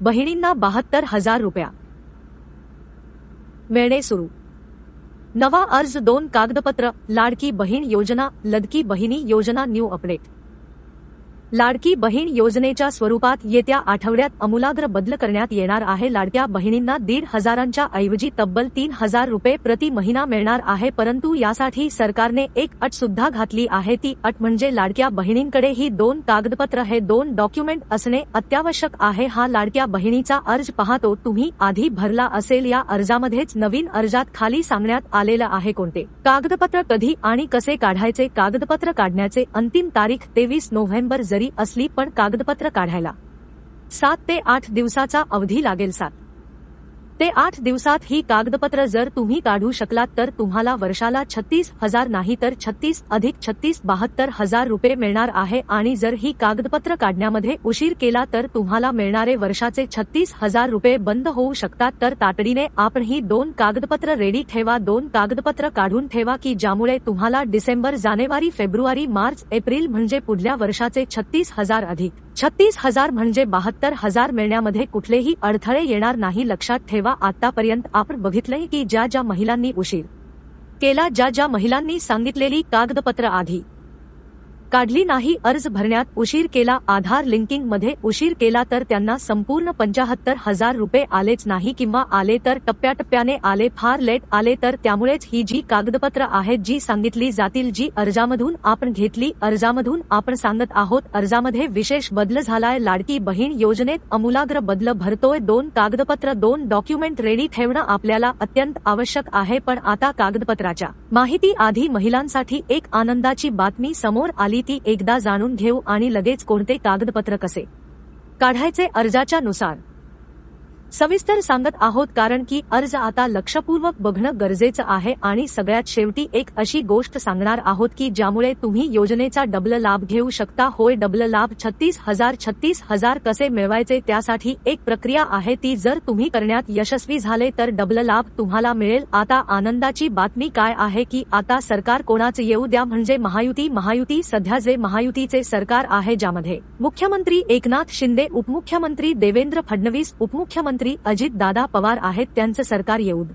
बहिणींना बहात्तर हजार रुपया. मिळणे सुरू. नवा अर्ज दोन कागदपत्र लाडकी बहीण योजना लडकी बहिणी योजना न्यू अपडेट. लाडकी बहीण योजनेच्या स्वरूपात येत्या आठवड्यात अमूलाग्र बदल करण्यात येणार आहे. लाडक्या बहिणींना दीड हजारांच्या ऐवजी तब्बल तीन हजार रुपये प्रति महिना मिळणार आहे. परंतु यासाठी सरकारने एक अट सुद्धा घातली आहे. ती अट म्हणजे लाडक्या बहिणींकडे ही दोन कागदपत्र हे दोन डॉक्युमेंट असणे अत्यावश्यक आहे. हा लाडक्या बहिणीचा अर्ज पाहतो. तुम्ही आधी भरला असेल या अर्जामध्येच नवीन अर्जात खाली सांगण्यात आलेलं आहे कोणते? कागदपत्र कधी आणि कसे काढायचे? कागदपत्र काढण्याचे अंतिम तारीख तेवीस नोव्हेंबर जरी असली पण कागदपत्र काढायला. सात ते आठ दिवसाचा अवधी लागेल सात. ते आठ दिवसात ही कागदपत्र जर तुम्ही काढू शकलात तर तुम्हाला वर्षाला छत्तीस हजार नाही तर छत्तीस अधिक छत्तीस बहात्तर हजार रुपये मिळणार आहे. आणि जर ही कागदपत्र काढण्यामध्ये उशीर केला तर तुम्हाला मिळणारे वर्षाचे छत्तीस हजार रुपये बंद होऊ शकतात. तर तातडीने आपण ही दोन कागदपत्र रेडी ठेवा. दोन कागदपत्र काढून ठेवा की ज्यामुळे तुम्हाला डिसेंबर जानेवारी फेब्रुवारी मार्च एप्रिल म्हणजे पुढल्या वर्षाचे छत्तीस हजार अधिक छत्तीस हजार म्हणजे बहात्तर हजार मिळण्यामध्ये कुठलेही अडथळे येणार नाही. लक्षात ठेवा आतापर्यंत आपण बघितलंय की ज्या ज्या महिलांनी उशीर केला ज्या ज्या महिलांनी सांगितलेली कागदपत्र आधी. काढली नाही अर्ज भरण्यात उशीर केला आधार लिंकिंगमध्ये उशीर केला तर त्यांना संपूर्ण पंचाहत्तर हजार रुपये आलेच नाही किंवा आले तर टप्प्याटप्प्याने आले फार लेट आले तर त्यामुळेच ही जी कागदपत्र आहेत जी सांगितली जातील जी अर्जामधून आपण घेतली अर्जामधून आपण सांगत आहोत अर्जामध्ये विशेष बदल झालाय लाडकी बहीण योजनेत अमूलाग्र बदल भरतोय दोन कागदपत्र दोन डॉक्युमेंट रेडी ठेवणं आपल्याला अत्यंत आवश्यक आहे पण आता कागदपत्राच्या माहिती आधी महिलांसाठी एक आनंदाची बातमी समोर आली ती एकदा जाणून घेऊ आणि लगेच कोणते कागदपत्र कसे? काढायचे अर्जाच्या नुसार. सविस्तर सांगत आहोत कारण की अर्ज आता लक्षपूर्वक बघणं गरजेचं आहे आणि सगळ्यात शेवटी एक अशी गोष्ट सांगणार आहोत की ज्यामुळे तुम्ही योजनेचा डबल लाभ घेऊ शकता. होय डबल लाभ छत्तीस हजार छत्तीस हजार कसे मिळवायचे त्यासाठी एक प्रक्रिया आहे ती जर तुम्ही करण्यात यशस्वी झाले तर डबल लाभ तुम्हाला मिळेल. आता आनंदाची बातमी काय आहे की आता सरकार कोणाचे येऊ द्या म्हणजे महायुती महायुती सध्या जे महायुतीचे सरकार आहे ज्यामध्ये मुख्यमंत्री एकनाथ शिंदे उपमुख्यमंत्री देवेंद्र फडणवीस उपमुख्यमंत्री मुख्यमंत्री अजित दादा पवार आहेत त्यांचं सरकार येऊद.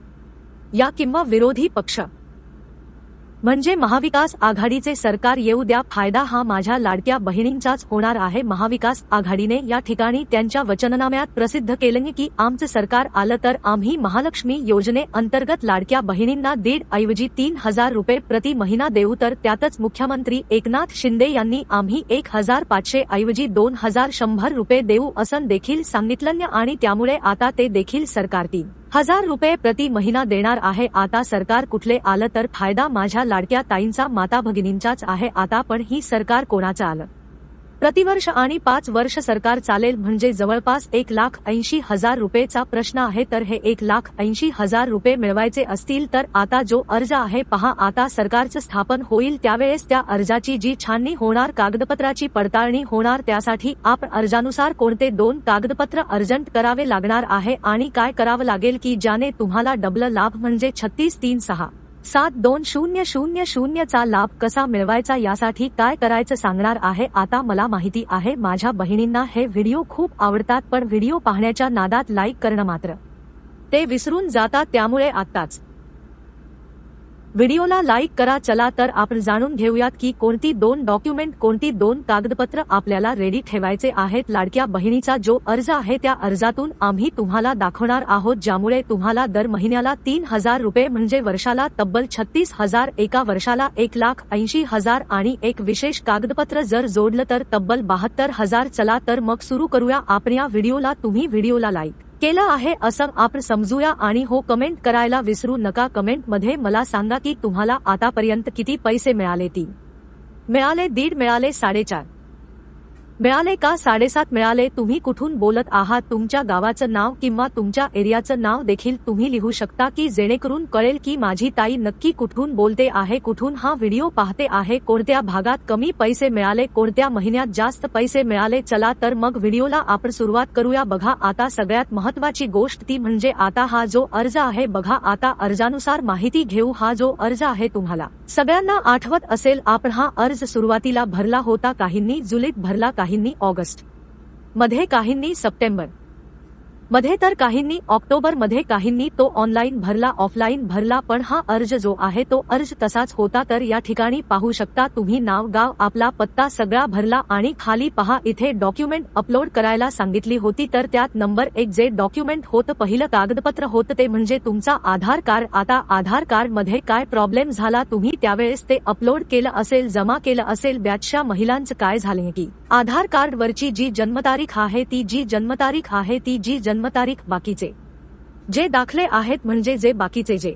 या किंवा विरोधी पक्ष. म्हणजे महाविकास आघाडीचे सरकार येऊ द्या फायदा हा माझ्या लाडक्या बहिणींचाच होणार आहे. महाविकास आघाडीने या ठिकाणी त्यांच्या वचननाम्यात प्रसिद्ध केलं की आमचं सरकार आलं तर आम्ही महालक्ष्मी योजने अंतर्गत लाडक्या बहिणींना दीड ऐवजी तीन हजार रुपये प्रति महिना देऊ तर त्यातच मुख्यमंत्री एकनाथ शिंदे यांनी आम्ही एक हजार पाचशे ऐवजी दोन हजार शंभर रुपये देऊ असं देखील सांगितलं आणि त्यामुळे आता ते देखील सरकार तीन हजार रुपये प्रति महिना देणार आहे. आता सरकार कुठले आलं तर फायदा माझ्या लाडक्या ताईंचा माता भगिनींचाच आहे. आता पण ही सरकार कोणाचं आलं? प्रतिवर्ष आणि पाच वर्ष सरकार चालेल म्हणजे जवळपास एक लाख ऐंशी हजार रुपयेचा प्रश्न आहे. तर हे एक लाख ऐंशी हजार रुपये मिळवायचे असतील तर आता जो अर्ज आहे पहा आता सरकारचं स्थापन होईल त्यावेळेस त्या अर्जाची जी छाननी होणार कागदपत्राची पडताळणी होणार त्यासाठी आपण अर्जानुसार कोणते दोन कागदपत्र अर्जंट करावे लागणार आहे आणि काय करावं लागेल की ज्याने तुम्हाला डबल लाभ म्हणजे छत्तीस तीन सहा. सात दोन शून्य शून्य शून्यचा लाभ कसा मिळवायचा यासाठी काय करायचं सांगणार आहे आता मला माहिती आहे. माझ्या बहिणींना हे व्हिडिओ खूप आवडतात पण व्हिडिओ पाहण्याच्या नादात लाईक करणं मात्र ते विसरून जातात त्यामुळे आत्ताच. व्हिडिओला लाईक करा चला तर आपण जाणून घेऊयात की कोणती दोन डॉक्युमेंट कोणती दोन कागदपत्र आपल्याला रेडी ठेवायचे आहेत. लाडक्या बहिणीचा जो अर्ज आहे त्या अर्जातून आम्ही तुम्हाला दाखवणार आहोत ज्यामुळे तुम्हाला दर महिन्याला तीन हजार रुपये म्हणजे वर्षाला तब्बल छत्तीस हजार एका वर्षाला एक लाख ऐंशी हजार आणि एक विशेष कागदपत्र जर जोडलं तर तब्बल बहात्तर हजार. चला तर मग सुरू करूया आपण या व्हिडिओला. तुम्ही व्हिडिओला लाईक केलं आहे असं आपण समजूया आणि हो कमेंट करायला विसरू नका. कमेंटमध्ये मला सांगा की तुम्हाला आतापर्यंत किती पैसे मिळाले तीन मिळाले दीड मिळाले साडेचार. मिळाले का? साडेसात मिळाले. तुम्ही कुठून बोलत आहात? तुमच्या गावाचं नाव किंवा तुमच्या एरियाचं नाव देखील तुम्ही लिहू शकता की जेणेकरून कळेल की माझी ताई नक्की कुठून बोलते आहे कुठून हा व्हिडिओ पाहते आहे कोणत्या भागात कमी पैसे मिळाले कोणत्या महिन्यात जास्त पैसे मिळाले चला तर मग व्हिडिओला आपण सुरुवात करूया. बघा आता सगळ्यात महत्वाची गोष्ट ती म्हणजे आता हा जो अर्ज आहे बघा आता अर्जानुसार माहिती घेऊ. हा जो अर्ज आहे तुम्हाला सगळ्यांना आठवत असेल आपण हा अर्ज सुरुवातीला भरला होता काहींनी जुलीत भरला काही काहींनी ऑगस्ट. मध्ये काहींनी सप्टेंबर. मध्ये तर काहींनी ऑक्टोबरमध्ये काहींनी तो ऑनलाईन भरला ऑफलाईन भरला पण हा अर्ज जो आहे तो अर्ज तसाच होता तर या ठिकाणी पाहू शकता तुम्ही नाव गाव आपला पत्ता सगळा भरला आणि खाली पहा इथे डॉक्युमेंट अपलोड करायला सांगितली होती तर त्यात नंबर एक जे डॉक्युमेंट होतं पहिलं कागदपत्र होतं ते म्हणजे तुमचा आधार कार्ड. आता आधार कार्डमध्ये काय प्रॉब्लेम झाला तुम्ही त्यावेळेस ते अपलोड केलं असेल जमा केलं असेल बॅचच्या महिलांचं काय झाले की आधार कार्ड वरची जी जन्मतारीख आहे ती जी जन्मतारीख आहे ती जी जन्म जन्मतारीख बाकीचे. जे दाखले आहेत म्हणजे जे बाकीचे जे.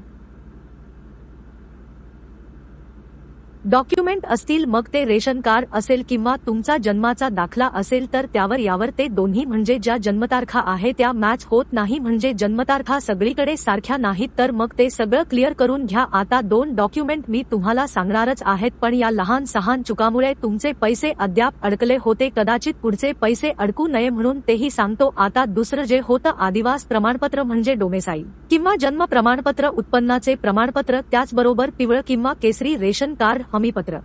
डॉक्युमेंट असतील मग ते रेशन कार्ड असेल किंवा तुमचा जन्माचा दाखला असेल तर त्यावर यावर ते दोन्ही म्हणजे ज्या जन्मतारखा आहे त्या मॅच होत नाही म्हणजे जन्मतारखा सगळीकडे सारख्या नाहीत तर मग ते सगळं क्लिअर करून घ्या. आता दोन डॉक्युमेंट मी तुम्हाला सांगणारच आहेत पण या लहान सहान चुकामुळे तुमचे पैसे अद्याप अडकले होते कदाचित पुढचे पैसे अडकू नये म्हणून तेही सांगतो. आता दुसरं जे होतं आदिवास प्रमाणपत्र म्हणजे डोमेसाई किंवा जन्म प्रमाणपत्र उत्पन्नाचे प्रमाणपत्र त्याचबरोबर पिवळं किंवा केसरी रेशन कार्ड हमीपत्र.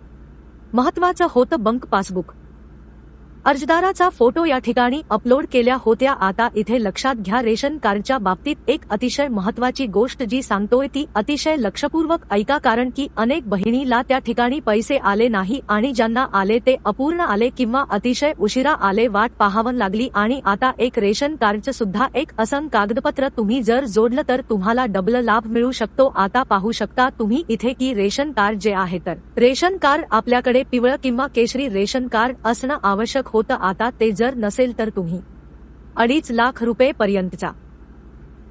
महत्वाचं होतं बंक पासबुक. अर्जदाराचा फोटो या ठिकाणी अपलोड केल्या होत्या. आता इथे लक्षात घ्या रेशन कार्डच्या बाबतीत एक अतिशय महत्वाची गोष्ट जी सांगतोय ती अतिशय लक्षपूर्वक ऐका कारण की अनेक बहिणीला त्या ठिकाणी पैसे आले नाही आणि ज्यांना आले ते अपूर्ण आले किंवा अतिशय उशिरा आले वाट पाहावं लागली आणि आता एक रेशन कार्डचं सुद्धा एक असं कागदपत्र तुम्ही जर जोडलं तर तुम्हाला डबल लाभ मिळू शकतो. आता पाहू शकता तुम्ही इथे की रेशन कार्ड जे आहे तर. रेशन कार्ड आपल्याकडे पिवळं किंवा केशरी रेशन कार्ड असणं आवश्यक होतं आता ते जर नसेल तर तुम्ही. अडीच लाख रुपये पर्यंतचा.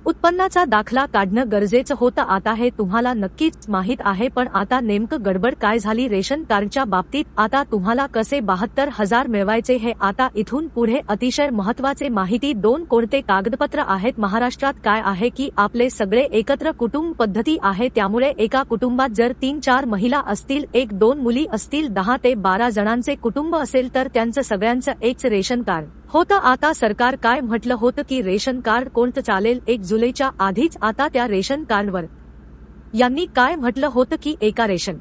उत्पन्नाचा दाखला काढणं गरजेचं होतं. आता हे तुम्हाला नक्कीच माहीत आहे पण आता नेमकं गडबड काय झाली? रेशन कार्डच्या बाबतीत आता तुम्हाला कसे बहात्तर हजार मिळवायचे हे आता इथून पुढे अतिशय महत्त्वाचे माहिती दोन कोणते कागदपत्र आहेत? महाराष्ट्रात काय आहे की आपले सगळे एकत्र कुटुंब पद्धती आहे? त्यामुळे एका कुटुंबात जर तीन चार महिला असतील एक दोन मुली असतील दहा ते बारा जणांचे कुटुंब असेल तर त्यांचं सगळ्यांचं एकच रेशन कार्ड. होतं आता सरकार काय म्हटलं होतं की रेशन कार्ड कोणतं चालेल? एक जुलैच्या आधीच आता त्या रेशन कार्डवर. यांनी काय म्हटलं होतं की एका रेशन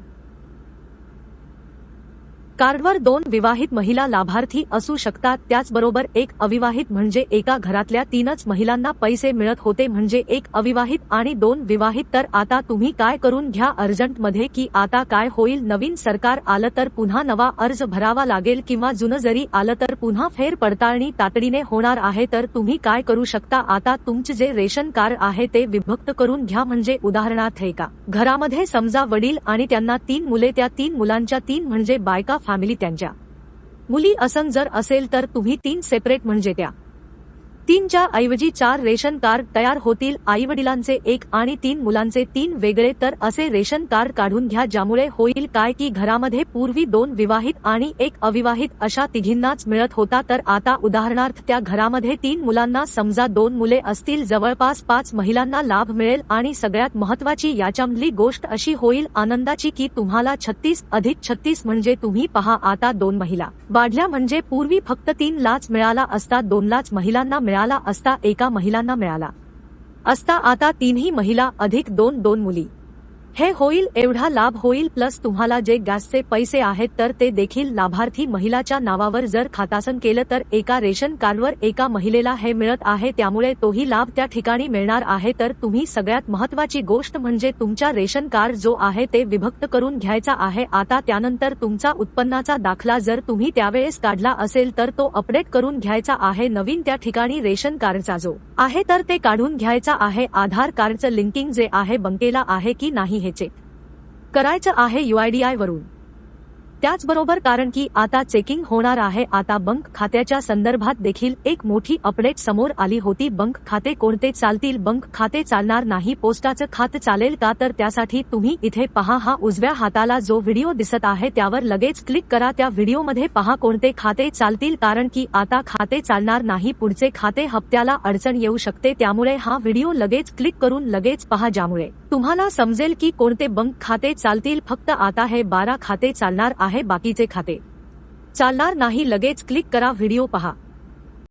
कार्डवर दोन विवाहित महिला लाभार्थी असू शकतात. त्याचबरोबर एक अविवाहित म्हणजे एका घरातल्या तीनच महिलांना पैसे मिळत होते म्हणजे एक अविवाहित आणि दोन विवाहित. तर आता तुम्ही काय करून घ्या अर्जंटमध्ये की आता काय होईल? नवीन सरकार आलं तर पुन्हा नवा अर्ज भरावा लागेल किंवा जुनं जरी आलं तर पुन्हा फेर पडताळणी तातडीने होणार आहे. तर तुम्ही काय करू शकता? आता तुमचे जे रेशन कार्ड आहे ते विभक्त करून घ्या म्हणजे उदाहरणार्थ हे का घरामध्ये समजा वडील आणि त्यांना तीन मुले त्या तीन मुलांच्या तीन म्हणजे बायका फॅमिली त्यांच्या. मुली असं जर असेल तर तुम्ही तीन सेपरेट म्हणजे त्या. तीनच्या ऐवजी चार रेशन कार्ड तयार होतील. आई वडिलांचे एक आणि तीन मुलांचे तीन वेगळे तर असे रेशन कार्ड काढून घ्या ज्यामुळे होईल काय की घरामध्ये पूर्वी दोन विवाहित आणि एक अविवाहित अशा तिघींनाच मिळत होता. तर आता उदाहरणार्थ त्या घरामध्ये तीन मुलांना समजा दोन मुले असतील जवळपास पाच महिलांना लाभ मिळेल आणि सगळ्यात महत्वाची याच्यामधली गोष्ट अशी होईल आनंदाची की तुम्हाला छत्तीस अधिक छत्तीस म्हणजे तुम्ही पहा आता दोन महिला. वाढल्या म्हणजे पूर्वी फक्त तीन लाच मिळाला असता दोन लाच महिलांना मिळाला असता एका महिलांना मिळाला. असता आता तीनही महिला अधिक दोन दोन मुली. हे होईल एवढा लाभ होईल प्लस तुम्हाला जे गॅसचे पैसे आहेत तर ते देखील लाभार्थी महिलाच्या नावावर जर खातासन केलं तर एका रेशन कार्डवर एका महिलेला हे मिळत आहे त्यामुळे तोही लाभ त्या ठिकाणी मिळणार आहे. तर तुम्ही सगळ्यात महत्वाची गोष्ट म्हणजे तुमच्या रेशन कार्ड जो आहे ते विभक्त करून घ्यायचा आहे. आता त्यानंतर तुमचा उत्पन्नाचा दाखला जर तुम्ही त्यावेळेस काढला असेल तर तो अपडेट करून घ्यायचा आहे. नवीन त्या ठिकाणी रेशन कार्डचा जो आहे तर ते काढून घ्यायचा आहे. आधार कार्डचं लिंकिंग जे आहे बंकेला आहे की नाही? हे चेक करायचं आहे युआयडीआय वरून. त्याचबरोबर कारण की आता चेकिंग होणार आहे. आता बंक खात्याच्या संदर्भात देखील एक मोठी अपडेट समोर आली होती. बंक खाते कोणते चालतील? बंक खाते चालणार नाही. पोस्टाचं खातं चालेल का? तर त्यासाठी तुम्ही इथे पहा. हा उजव्या हाताला जो व्हिडिओ दिसत आहे त्यावर लगेच क्लिक करा. त्या व्हिडिओमध्ये पहा कोणते खाते चालतील. कारण की आता खाते चालणार नाही. पुढचे खाते हप्त्याला अडचण येऊ शकते. त्यामुळे हा व्हिडिओ लगेच क्लिक करून लगेच पहा. ज्यामुळे तुम्हाला समजेल की कोणते बंक खाते चालतील. फक्त आता हे बारा खाते चालणार आहे. आहे बाकीचे खाते. चालणार नाही लगेच क्लिक करा व्हिडिओ पहा.